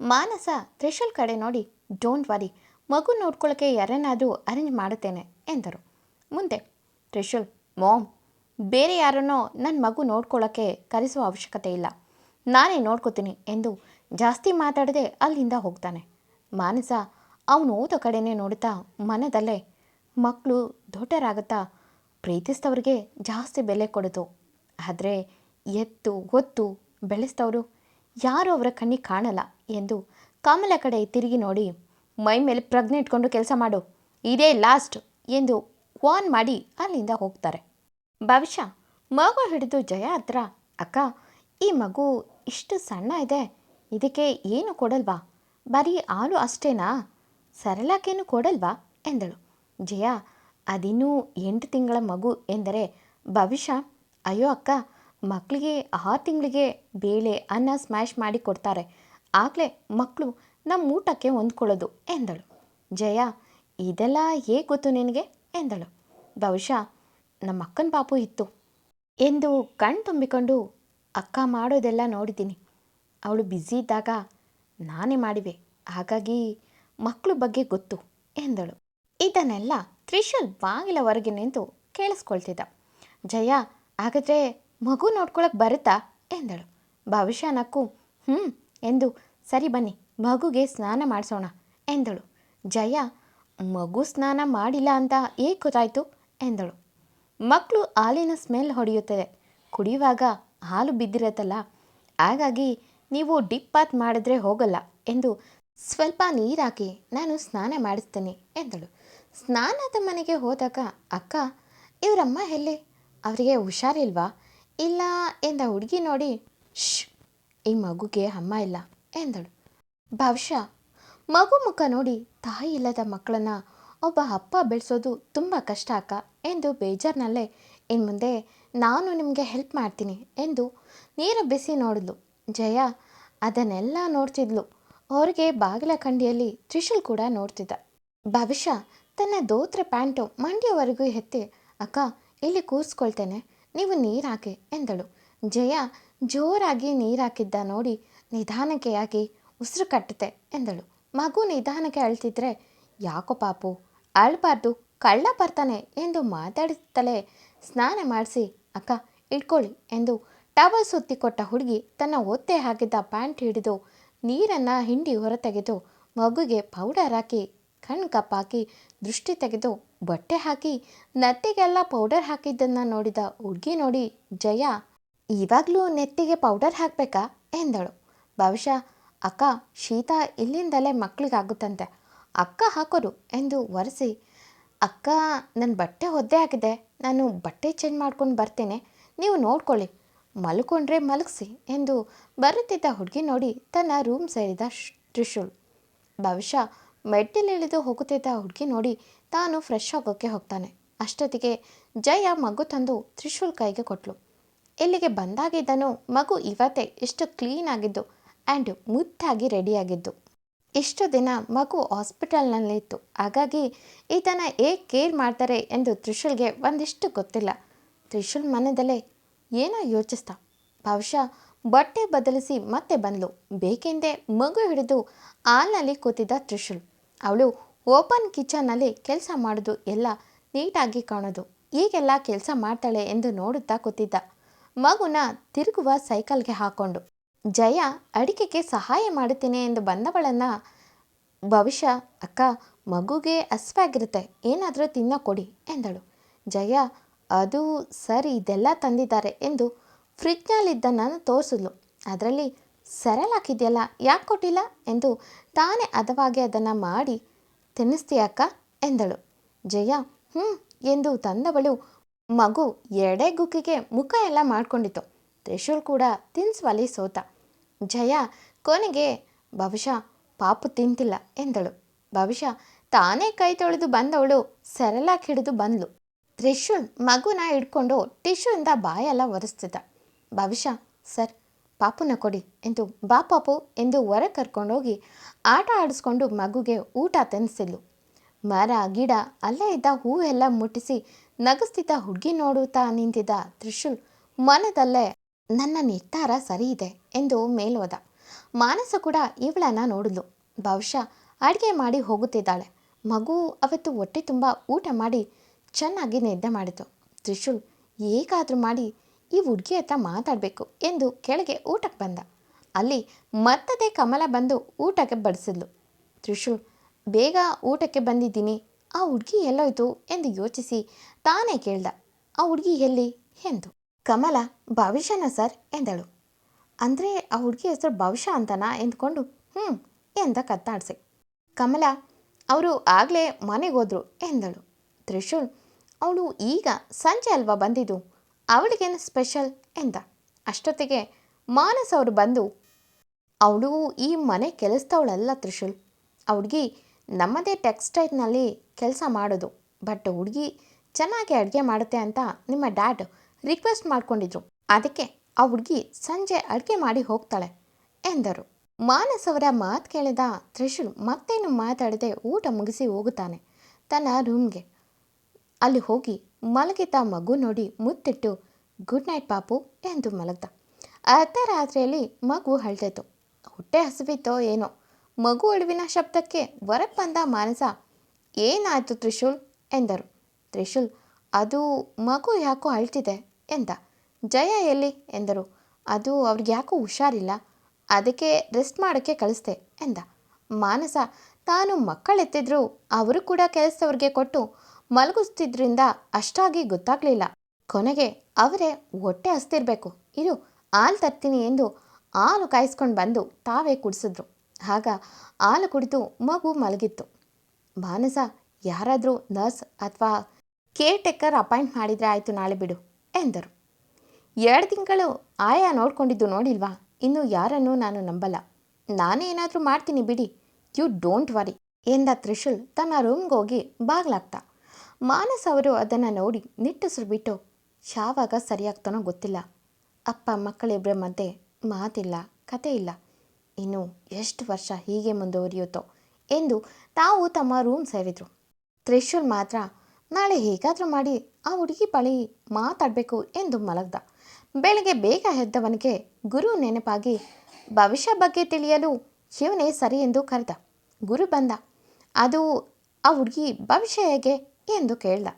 ಮಾನಸ ತ್ರಿಶೂಲ್ ಕಡೆ ನೋಡಿ don't worry ಮಗು ನೋಡ್ಕೊಳ್ಳೋಕ್ಕೆ ಯಾರೇನಾದರೂ ಅರೇಂಜ್ ಮಾಡುತ್ತೇನೆ, ಎಂದರು. ಮುಂದೆ, ತ್ರಿಶೂಲ್ ಮೋಮ್ ಬೇರೆ ಯಾರನ್ನೋ ನನ್ನ ಮಗು ನೋಡ್ಕೊಳ್ಳೋಕೆ ಕರೆಸುವ ಅವಶ್ಯಕತೆ ಇಲ್ಲ. ನಾನೇ ನೋಡ್ಕೋತೀನಿ, ಎಂದು ಜಾಸ್ತಿ ಮಾತಾಡದೆ ಅಲ್ಲಿಂದ ಹೋಗ್ತಾನೆ. ಮಾನಸ ಅವನು ಓದೋ ಕಡೆನೇ ನೋಡುತ್ತಾ ಮನದಲ್ಲೇ ಮಕ್ಕಳು ದೊಡ್ಡರಾಗುತ್ತಾ ಪ್ರೀತಿಸ್ತವ್ರಿಗೆ ಜಾಸ್ತಿ ಬೆಲೆ ಕೊಡೋದು. ಆದರೆ ಎತ್ತು ಒತ್ತು ಬೆಳೆಸಿದವರು ಯಾರೂ ಅವರ ಕಣ್ಣಿಗೆ ಕಾಣಲ್ಲ ಎಂದು ಕಮಲ ಕಡೆ ತಿರುಗಿ ನೋಡಿ, ಮೈ ಮೇಲೆ ಪ್ರಜ್ಞೆ ಇಟ್ಕೊಂಡು ಕೆಲಸ ಮಾಡು, ಇದೇ ಲಾಸ್ಟ್ ಎಂದು ವಾನ್ ಮಾಡಿ ಅಲ್ಲಿಂದ ಹೋಗ್ತಾರೆ. ಭವಿಷ್ಯ, ಮಗು ಹಿಡಿದು ಜಯ ಹತ್ರ. ಅಕ್ಕ, ಈ ಮಗು ಇಷ್ಟು ಸಣ್ಣ ಇದೆ, ಇದಕ್ಕೆ ಏನು ಕೊಡಲ್ವಾ? ಬರೀ ಹಾಲು ಅಷ್ಟೇನಾ? ಸರಳಕ್ಕೇನು ಕೊಡಲ್ವಾ? ಎಂದಳು. ಜಯ, ಅದಿನ್ನೂ ಎಂಟು ತಿಂಗಳ ಮಗು ಎಂದರೆ ಭವಿಷ್ಯ, ಅಯ್ಯೋ ಅಕ್ಕ ಮಕ್ಕಳಿಗೆ ಆ ತಿಂಗಳಿಗೆ ಬೇಳೆ ಅನ್ನ ಸ್ಮ್ಯಾಶ್ ಮಾಡಿ ಕೊಡ್ತಾರೆ. ಆಗಲೇ ಮಕ್ಕಳು ನಮ್ಮ ಊಟಕ್ಕೆ ಹೊಂದ್ಕೊಳ್ಳೋದು ಎಂದಳು. ಜಯ, ಇದೆಲ್ಲ ಹೇಗೆ ಗೊತ್ತು ನಿನಗೆ? ಎಂದಳು. ಬಹುಶಃ ನಮ್ಮ ಅಕ್ಕನ ಪಾಪು ಇತ್ತು ಎಂದು ಕಣ್ ತುಂಬಿಕೊಂಡು ಅಕ್ಕ ಮಾಡೋದೆಲ್ಲ ನೋಡಿದ್ದೀನಿ. ಅವಳು ಬ್ಯುಸಿ ಇದ್ದಾಗ ನಾನೇ ಮಾಡಿವೆ. ಹಾಗಾಗಿ ಮಕ್ಕಳ ಬಗ್ಗೆ ಗೊತ್ತು ಎಂದಳು. ಇದನ್ನೆಲ್ಲ ತ್ರಿಶಲ್ ಬಾಗಿಲ ಹೊರಗೆ ನಿಂತು ಕೇಳಿಸ್ಕೊಳ್ತಿದ್ದ. ಜಯ, ಹಾಗಾದರೆ ಮಗು ನೋಡ್ಕೊಳಕ್ಕೆ ಬರುತ್ತಾ? ಎಂದಳು. ಭವಿಷ್ಯ ನಕ್ಕು ಹ್ಞೂ ಎಂದು. ಸರಿ ಬನ್ನಿ, ಮಗುಗೆ ಸ್ನಾನ ಮಾಡಿಸೋಣ, ಎಂದಳು. ಜಯ, ಮಗು ಸ್ನಾನ ಮಾಡಿಲ್ಲ ಅಂತ ಏಕೆ ಗೊತ್ತಾಯ್ತು? ಎಂದಳು. ಮಕ್ಕಳು ಹಾಲಿನ ಸ್ಮೆಲ್ ಹೊಡೆಯುತ್ತದೆ. ಕುಡಿಯುವಾಗ ಹಾಲು ಬಿದ್ದಿರತ್ತಲ್ಲ. ಹಾಗಾಗಿ ನೀವು ಡಿಪ್ ಬಾತ್ ಮಾಡಿದ್ರೆ ಹೋಗಲ್ಲ ಎಂದು ಸ್ವಲ್ಪ ನೀರಾಕಿ ನಾನು ಸ್ನಾನ ಮಾಡಿಸ್ತೇನೆ, ಎಂದಳು. ಸ್ನಾನದ ಮನೆಗೆ ಹೋದಾಗ, ಅಕ್ಕ, ಇವರಮ್ಮ ಎಲ್ಲಿ? ಅವರಿಗೆ ಹುಷಾರಿಲ್ವಾ? ಇಲ್ಲ ಎಂದ ಹುಡುಗಿ ನೋಡಿ ಶ್ ಈ ಮಗುಗೆ ಅಮ್ಮ ಇಲ್ಲ, ಎಂದಳು. ಬಹುಶಃ ಮಗು ಮುಖ ನೋಡಿ ತಾಯಿ ಇಲ್ಲದ ಮಕ್ಕಳನ್ನ ಒಬ್ಬ ಅಪ್ಪ ಬೆಳೆಸೋದು ತುಂಬ ಕಷ್ಟ ಅಕ್ಕ, ಎಂದು ಬೇಜಾರಿನಲ್ಲೇ ಇನ್ನು ಮುಂದೆ ನಾನು ನಿಮಗೆ ಹೆಲ್ಪ್ ಮಾಡ್ತೀನಿ, ಎಂದು ನೀರು ಬಿಸಿ ನೋಡಿದ್ಲು. ಜಯ ಅದನ್ನೆಲ್ಲ ನೋಡ್ತಿದ್ಲು. ಹೊರಗೆ ಬಾಗಿಲ ಕಂಡಿಯಲ್ಲಿ ತ್ರಿಶೂಲ್ ಕೂಡ ನೋಡ್ತಿದ್ದ. ಭವಿಷ್ಯ ತನ್ನ ದೋತ್ರ ಪ್ಯಾಂಟು ಮಂಡಿಯವರೆಗೂ ಎತ್ತಿ, ಅಕ್ಕ, ಇಲ್ಲಿ ಕೂರಿಸ್ಕೊಳ್ತೇನೆ ನೀವು ನೀರು ಹಾಕಿ ಎಂದಳು. ಜಯ ಜೋರಾಗಿ ನೀರಾಕಿದ್ದ ನೋಡಿ ನಿಧಾನಕ್ಕೆ ಆಗಿ ಉಸಿರು ಕಟ್ಟುತ್ತೆ ಎಂದಳು. ಮಗು ನಿಧಾನಕ್ಕೆ ಅಳ್ತಿದ್ರೆ, ಯಾಕೋ ಪಾಪು, ಅಳ್ಬಾರ್ದು, ಕಳ್ಳ ಬರ್ತಾನೆ ಎಂದು ಮಾತಾಡುತ್ತಲೇ ಸ್ನಾನ ಮಾಡಿಸಿ, ಅಕ್ಕ ಇಟ್ಕೊಳ್ಳಿ ಎಂದು ಟವಲ್ ಸುತ್ತಿ ಕೊಟ್ಟ ಹುಡುಗಿ ತನ್ನ ಒತ್ತೆ ಹಾಕಿದ್ದ ಪ್ಯಾಂಟ್ ಹಿಡಿದು ನೀರನ್ನು ಹಿಂಡಿ ಹೊರತೆಗೆದು ಮಗುಗೆ ಪೌಡರ್ ಹಾಕಿ ಕಣ್ಣು ಕಪ್ಪಾಕಿ ದೃಷ್ಟಿ ತೆಗೆದು ಬಟ್ಟೆ ಹಾಕಿ, ನೆತ್ತಿಗೆಲ್ಲ ಪೌಡರ್ ಹಾಕಿದ್ದನ್ನು ನೋಡಿದ ಹುಡುಗಿ ನೋಡಿ ಜಯ, ಇವಾಗಲೂ ನೆತ್ತಿಗೆ ಪೌಡರ್ ಹಾಕಬೇಕಾ? ಎಂದಳು. ಬಹುಶಃ ಅಕ್ಕ ಶೀತ ಇಲ್ಲಿಂದಲೇ ಮಕ್ಕಳಿಗಾಗುತ್ತಂತೆ ಅಕ್ಕ ಹಾಕೋರು ಎಂದು ಒರೆಸಿ, ಅಕ್ಕ ನನ್ನ ಬಟ್ಟೆ ಒದ್ದೆ ಆಗಿದೆ. ನಾನು ಬಟ್ಟೆ ಚೇಂಜ್ ಮಾಡ್ಕೊಂಡು ಬರ್ತೇನೆ. ನೀವು ನೋಡ್ಕೊಳ್ಳಿ. ಮಲ್ಕೊಂಡ್ರೆ ಮಲಗಿಸಿ ಎಂದು ಬರುತ್ತಿದ್ದ ಹುಡುಗಿ ನೋಡಿ ತನ್ನ ರೂಮ್ ಸೇರಿದ ತ್ರಿಶೂಲ್ ಭವಿಷ್ಯ ಮೆಟ್ಟಿಲಿಳಿದು ಹೋಗುತ್ತಿದ್ದ ಹುಡುಗಿ ನೋಡಿ ತಾನು ಫ್ರೆಶ್ ಆಗೋಕ್ಕೆ ಹೋಗ್ತಾನೆ. ಅಷ್ಟೊತ್ತಿಗೆ ಜಯ ಮಗು ತಂದು ತ್ರಿಶೂಲ್ ಕೈಗೆ ಕೊಟ್ಲು. ಇಲ್ಲಿಗೆ ಬಂದಾಗಿದ್ದನು ಮಗು ಇವತ್ತೇ ಇಷ್ಟು ಕ್ಲೀನ್ ಆಗಿದ್ದು ಆ್ಯಂಡ್ ಮುದ್ದಾಗಿ ರೆಡಿಯಾಗಿದ್ದು ಇಷ್ಟು ದಿನ ಮಗು ಹಾಸ್ಪಿಟಲ್ನಲ್ಲಿತ್ತು ಹಾಗಾಗಿ ಈತನ ಹೇಗೆ ಕೇರ್ ಮಾಡ್ತಾರೆ ಎಂದು ತ್ರಿಶೂಲ್ಗೆ ಒಂದಿಷ್ಟು ಗೊತ್ತಿಲ್ಲ. ತ್ರಿಶೂಲ್ ಮನದಲ್ಲೇ, ಏನೋ ಯೋಚಿಸ್ತಾ? ಬಹುಶಃ ಬಟ್ಟೆ ಬದಲಿಸಿ ಮತ್ತೆ ಬಂದ್ಲು. ಬೇಕೆಂದೇ ಮಗು ಹಿಡಿದು ಹಾಲ್ನಲ್ಲಿ ಕೂತಿದ್ದ ತ್ರಿಶೂಲ್. ಅವಳು ಓಪನ್ ಕಿಚನ್ನಲ್ಲಿ ಕೆಲಸ ಮಾಡೋದು ಎಲ್ಲ ನೀಟಾಗಿ ಕಾಣೋದು. ಈಗೆಲ್ಲ ಕೆಲಸ ಮಾಡ್ತಾಳೆ ಎಂದು ನೋಡುತ್ತಾ ಕೂತಿದ್ದ. ಮಗುನ ತಿರುಗುವ ಸೈಕಲ್ಗೆ ಹಾಕೊಂಡು, ಜಯ, ಅಡಿಕೆಗೆ ಸಹಾಯ ಮಾಡುತ್ತೇನೆ ಎಂದು ಬಂದವಳನ್ನು ಭವಿಷ್ಯ, ಅಕ್ಕ, ಮಗುಗೆ ಹಸ್ವಾಗಿರುತ್ತೆ, ಏನಾದರೂ ತಿನ್ನ ಕೊಡಿ ಎಂದಳು. ಜಯ, ಅದು ಸರಿ, ಇದೆಲ್ಲ ತಂದಿದ್ದಾರೆ ಎಂದು ಫ್ರಿಜ್ನಲ್ಲಿದ್ದನ್ನು ತೋರಿಸಿದ್ಲು. ಅದರಲ್ಲಿ ಸರಲ್ ಹಾಕಿದೆಯಲ್ಲ, ಯಾಕೆ ಕೊಟ್ಟಿಲ್ಲ? ಎಂದು ತಾನೇ ಅದವಾಗಿ ಅದನ್ನು ಮಾಡಿ ತಿನ್ನಿಸ್ತೀಯಕ್ಕ ಎಂದಳು. ಜಯ ಹ್ಞೂ ಎಂದು ತಂದವಳು ಮಗು ಎಡೆ ಗುಕ್ಕಿಗೆ ಮುಖ ಎಲ್ಲ ಮಾಡ್ಕೊಂಡಿತ್ತು. ತ್ರಿಶೂಲ್ ಕೂಡ ತಿನ್ಸುವಲ್ಲಿ ಸೋತ. ಜಯ, ಕೊನೆಗೆ ಬಹುಶಃ ಪಾಪು ತಿಂತಿಲ್ಲ, ಎಂದಳು. ಭವಿಷ್ಯ ತಾನೇ ಕೈ ತೊಳೆದು ಬಂದವಳು ಸೆರಲಾಕ್ ಹಿಡಿದು ಬಂದ್ಲು. ತ್ರಿಶೂಲ್ ಮಗುನ ಹಿಡ್ಕೊಂಡು ಟಿಶ್ಯೂಯಿಂದ ಬಾಯೆಲ್ಲ ಒರೆಸ್ತಿದ್ದ. ಭವಿಷ್ಯ, ಸರ್ ಪಾಪುನ ಕೊಡಿ ಎಂದು ಬಾ ಪಾಪು ಎಂದು ಹೊರ ಕರ್ಕೊಂಡೋಗಿ ಆಟ ಆಡಿಸ್ಕೊಂಡು ಮಗುಗೆ ಊಟ ತಿನ್ನಿಸಿದ್ಲು. ಮರ, ಗಿಡ, ಅಲ್ಲೇ ಇದ್ದ ಹೂವೆಲ್ಲ ಮುಟ್ಟಿಸಿ ನಗಿಸ್ತಿದ್ದ ಹುಡುಗಿ ನೋಡುತ್ತಾ ನಿಂತಿದ್ದ ತ್ರಿಶೂಲ್, ಮನದಲ್ಲೇ, ನನ್ನ ನಿರ್ಧಾರ ಸರಿ ಇದೆ ಎಂದು ಮೇಲೋದ ಮಾನಸ ಕೂಡ ಇವಳನ್ನ ನೋಡಿದ್ಲು. ಬಹುಶಃ ಅಡುಗೆ ಮಾಡಿ ಹೋಗುತ್ತಿದ್ದಾಳೆ. ಮಗು ಅವತ್ತು ಹೊಟ್ಟೆ ತುಂಬ ಊಟ ಮಾಡಿ ಚೆನ್ನಾಗಿ ನಿದ್ದೆ ಮಾಡಿತು. ತ್ರಿಶೂಲ್, ಹೇಗಾದರೂ ಮಾಡಿ ಈ ಹುಡುಗಿ ಹತ್ರ ಮಾತಾಡಬೇಕು ಎಂದು ಕೆಳಗೆ ಊಟಕ್ಕೆ ಬಂದ. ಅಲ್ಲಿ ಮತ್ತದೆ ಕಮಲ ಬಂದು ಊಟಕ್ಕೆ ಬಡಿಸಿದ್ಲು. ತ್ರಿಶೂಲ್, ಬೇಗ ಊಟಕ್ಕೆ ಬಂದಿದ್ದೀನಿ. ಆ ಹುಡುಗಿ ಎಲ್ಲೋಯ್ತು ಎಂದು ಯೋಚಿಸಿ ತಾನೇ ಕೇಳ್ದ. ಆ ಹುಡುಗಿ ಎಲ್ಲಿ? ಎಂದು. ಕಮಲ, ಭವಿಷ್ಯನ ಸರ್? ಎಂದಳು. ಅಂದರೆ ಆ ಹುಡುಗಿ ಹೆಸರು ಭವಿಷ್ಯ ಅಂತನಾ? ಎಂದ್ಕೊಂಡು ಹ್ಞೂ ಎಂದ ಕತ್ತಾಡ್ಸಿ. ಕಮಲ, ಅವರು ಆಗಲೇ ಮನೆಗೆ ಹೋದರು, ಎಂದಳು. ತ್ರಿಶೂಲ್, ಅವಳು ಈಗ ಸಂಜೆ ಅಲ್ವಾ ಬಂದಿದ್ದು? ಅವಳಿಗೇನು ಸ್ಪೆಷಲ್ ಎಂದ. ಅಷ್ಟೊತ್ತಿಗೆ ಮಾನಸ್ ಅವರು ಬಂದು, ಅವಳು ಈ ಮನೆ ಕೆಲಸದವಳಲ್ಲ ತ್ರಿಶೂಲ್. ಅವಳಿಗೆ ನಮ್ಮದೇ ಟೆಕ್ಸ್ಟೈಲ್ನಲ್ಲಿ ಕೆಲಸ ಮಾಡೋದು. ಬಟ್ ಹುಡುಗಿ ಚೆನ್ನಾಗಿ ಅಡುಗೆ ಮಾಡುತ್ತೆ ಅಂತ ನಿಮ್ಮ ಡ್ಯಾಡ್ ರಿಕ್ವೆಸ್ಟ್ ಮಾಡ್ಕೊಂಡಿದ್ರು. ಅದಕ್ಕೆ ಆ ಹುಡುಗಿ ಸಂಜೆ ಅಡುಗೆ ಮಾಡಿ ಹೋಗ್ತಾಳೆ ಎಂದರು. ಮಾನಸ್ ಅವರ ಮಾತು ಕೇಳಿದ ತ್ರಿಶೂಲ್ ಮತ್ತೇನು ಮಾತಾಡದೆ ಊಟ ಮುಗಿಸಿ ಹೋಗುತ್ತಾನೆ. ತನ್ನ ರೂಮ್ಗೆ ಅಲ್ಲಿ ಹೋಗಿ ಮಲಗಿದ್ದ ಮಗು ನೋಡಿ ಮುತ್ತಿಟ್ಟು, ಗುಡ್ ನೈಟ್ ಪಾಪು ಎಂದು ಮಲಗ್ದ. ಅರ್ಧ ರಾತ್ರಿಯಲ್ಲಿ ಮಗು ಅಳ್ತಿತ್ತು ಹೊಟ್ಟೆ ಹಸಿವಿತ್ತೋ ಏನೋ. ಮಗು ಅಳುವಿನ ಶಬ್ದಕ್ಕೆ ಹೊರಗೆ ಬಂದ ಮಾನಸ, ಏನಾಯಿತು ತ್ರಿಶೂಲ್? ಎಂದರು. ತ್ರಿಶೂಲ್, ಅದು ಮಗು ಯಾಕೋ ಅಳ್ತಿದೆ? ಎಂದ. ಜಯ ಎಲ್ಲಿ? ಎಂದರು. ಅದು ಅವ್ರಿಗೆ ಯಾಕೋ ಹುಷಾರಿಲ್ಲ. ಅದಕ್ಕೆ ರೆಸ್ಟ್ ಮಾಡೋಕ್ಕೆ ಕಳಿಸ್ದೆ. ಎಂದ. ಮಾನಸ, ತಾನು ಮಕ್ಕಳೆತ್ತಿದ್ರು, ಅವರು ಕೂಡ ಕೆಲಸದವ್ರಿಗೆ ಕೊಟ್ಟು ಮಲಗಿಸ್ತಿದ್ರಿಂದ ಅಷ್ಟಾಗಿ ಗೊತ್ತಾಗಲಿಲ್ಲ. ಕೊನೆಗೆ ಅವರೇ, ಹೊಟ್ಟೆ ಹಸ್ತಿರ್ಬೇಕು. ಇರು, ಹಾಲು ತರ್ತೀನಿ ಎಂದು ಹಾಲು ಕಾಯಿಸ್ಕೊಂಡು ಬಂದು ತಾವೇ ಕುಡಿಸಿದ್ರು. ಆಗ ಹಾಲು ಕುಡಿದು ಮಗು ಮಲಗಿತ್ತು. ಮಾನಸ ಯಾರಾದರೂ ನರ್ಸ್ ಅಥವಾ ಕೇರ್ ಟೇಕರ್ ಅಪಾಯಿಂಟ್ ಮಾಡಿದರೆ ಆಯಿತು ನಾಳೆ ಬಿಡು ಎಂದರು. ಎರಡು ತಿಂಗಳು ಆಯಾ ನೋಡ್ಕೊಂಡಿದ್ದು ನೋಡಿಲ್ವಾ? ಇನ್ನು ಯಾರನ್ನೂ ನಾನು ನಂಬಲ್ಲ. ನಾನೇ ಏನಾದರೂ ಮಾಡ್ತೀನಿ ಬಿಡಿ. ಯು ಡೋಂಟ್ ವರಿ ಎಂದ ತ್ರಿಶೂಲ್ ತನ್ನ ರೂಮ್ಗೋಗಿ ಬಾಗ್ಲಾಗ್ತ ಮಾನಸ್ ಅವರು ಅದನ್ನು ನೋಡಿ ನಿಟ್ಟುಸಿರು ಬಿಟ್ಟು ಯಾವಾಗ ಸರಿಯಾಗ್ತಾನೋ ಗೊತ್ತಿಲ್ಲ. ಅಪ್ಪ ಮಕ್ಕಳಿಬ್ಬರ ಮಧ್ಯೆ ಮಾತಿಲ್ಲ, ಕತೆ ಇಲ್ಲ. ಇನ್ನು ಎಷ್ಟು ವರ್ಷ ಹೀಗೆ ಮುಂದುವರಿಯುತ್ತೋ? ಎಂದು ತಾವು ತಮ್ಮ ರೂಮ್ ಸೇರಿದರು. ತ್ರಿಶೂಲ್ ಮಾತ್ರ, ನಾಳೆ ಹೇಗಾದರೂ ಮಾಡಿ ಆ ಹುಡುಗಿ ಬಳಿ ಮಾತಾಡಬೇಕು ಎಂದು ಮಲಗ್ದ. ಬೆಳಗ್ಗೆ ಬೇಗ ಎದ್ದವನಿಗೆ ಗುರು ನೆನಪಾಗಿ, ಭವಿಷ್ಯ ಬಗ್ಗೆ ತಿಳಿಯಲು ಶಿವನೇ ಸರಿ ಎಂದು ಕರೆದ. ಗುರು ಬಂದ. ಅದು ಆ ಹುಡುಗಿ ಭವಿಷ್ಯ ಹೇಗೆ? ಎಂದು ಕೇಳ್ದ.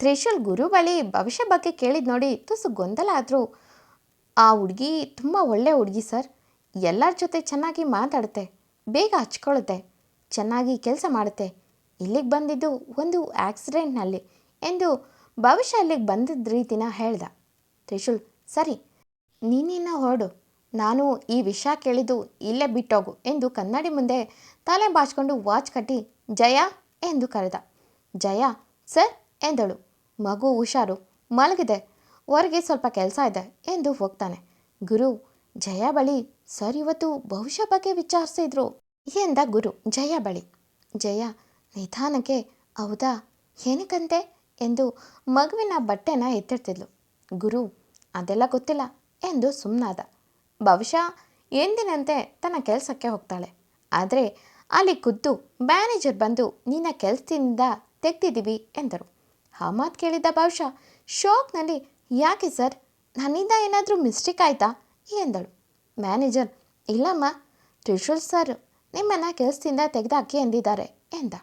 ತ್ರಿಶೂಲ್ ಗುರು ಬಳಿ ಭವಿಷ್ಯ ಬಗ್ಗೆ ಕೇಳಿದ್ ನೋಡಿ ತುಸು ಗೊಂದಲ ಆದರೂ. ಆ ಹುಡುಗಿ ತುಂಬ ಒಳ್ಳೆ ಹುಡುಗಿ ಸರ್. ಎಲ್ಲರ ಜೊತೆ ಚೆನ್ನಾಗಿ ಮಾತಾಡುತ್ತೆ ಬೇಗ ಹಚ್ಕೊಳ್ಳುತ್ತೆ ಚೆನ್ನಾಗಿ ಕೆಲಸ ಮಾಡುತ್ತೆ ಇಲ್ಲಿಗೆ ಬಂದಿದ್ದು ಒಂದು ಆಕ್ಸಿಡೆಂಟ್ನಲ್ಲಿ ಎಂದು ಭವಿಷ್ಯ ಅಲ್ಲಿಗೆ ಬಂದಿದ್ದ ರೀತಿನ ಹೇಳ್ದ. ತ್ರಿಶೂಲ್, ಸರಿ, ನೀನಿನ್ನ ಹೊರಡು. ನಾನು ಈ ವಿಷಯ ಕೇಳಿದ್ದು ಇಲ್ಲೇ ಬಿಟ್ಟೋಗು ಎಂದು ಕನ್ನಡಿ ಮುಂದೆ ತಲೆ ಬಾಚ್ಕೊಂಡು ವಾಚ್ ಕಟ್ಟಿ, ಜಯ ಎಂದು ಕರೆದ. ಜಯ ಸರ್, ಎಂದಳು. ಮಗು ಹುಷಾರು. ಮಲಗಿದೆ. ಹೊರಗೆ ಸ್ವಲ್ಪ ಕೆಲಸ ಇದೆ ಎಂದು ಹೋಗ್ತಾನೆ. ಗುರು, ಜಯ ಬಳಿ ಸರ್ ಇವತ್ತು ಭವಿಷ್ಯ ಬಗ್ಗೆ ವಿಚಾರಿಸಿದ್ರು ಎಂದ ಗುರು ಜಯ ಬಳಿ. ಜಯ, ನಿಧಾನಕ್ಕೆ ಹೌದಾ? ಏನಕ್ಕಂತೆ? ಎಂದು ಮಗುವಿನ ಬಟ್ಟೆನ ಎತ್ತಿಡ್ತಿದ್ಲು. ಗುರು, ಅದೆಲ್ಲ ಗೊತ್ತಿಲ್ಲ ಎಂದು ಸುಮ್ಮನಾದ ಬಹುಶಃ ಎಂದಿನಂತೆ ತನ್ನ ಕೆಲಸಕ್ಕೆ ಹೋಗ್ತಾಳೆ. ಆದರೆ ಅಲ್ಲಿ ಖುದ್ದು ಮ್ಯಾನೇಜರ್ ಬಂದು ನಿನ್ನ ಕೆಲಸದಿಂದ ತೆಗ್ದಿದ್ದೀವಿ ಎಂದರು. ಆ ಮಾತು ಕೇಳಿದ ಬಹುಶಃ ಶಾಕ್ನಲ್ಲಿ, ಯಾಕೆ ಸರ್? ನನ್ನಿಂದ ಏನಾದರೂ ಮಿಸ್ಟೇಕ್ ಆಯಿತಾ? ಎಂದಳು. ಮ್ಯಾನೇಜರ್, ಇಲ್ಲಮ್ಮ. ತ್ರಿಶೂಲ್ ಸರ್ ನಿಮ್ಮನ್ನು ಕೆಲಸದಿಂದ ತೆಗೆದಾಕಿ ಎಂದಿದ್ದಾರೆ ಎಂದ.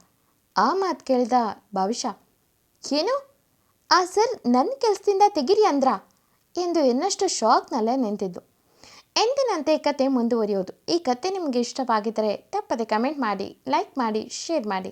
ಆ ಮಾತು ಕೇಳಿದ ಭವಿಷ್ಯ ಏನು? ಆ ಸರ್ ನನ್ನ ಕೆಲಸದಿಂದ ತೆಗಿರಿ ಅಂದ್ರ? ಎಂದು ಇನ್ನಷ್ಟು ಶಾಕ್ನಲ್ಲೇ ನಿಂತಿದ್ದು. ಎಂದಿನಂತೆ ಕತೆ ಮುಂದುವರಿಯೋದು. ಈ ಕತೆ ನಿಮಗೆ ಇಷ್ಟವಾಗಿದ್ದರೆ ತಪ್ಪದೆ ಕಮೆಂಟ್ ಮಾಡಿ, ಲೈಕ್ ಮಾಡಿ, ಶೇರ್ ಮಾಡಿ.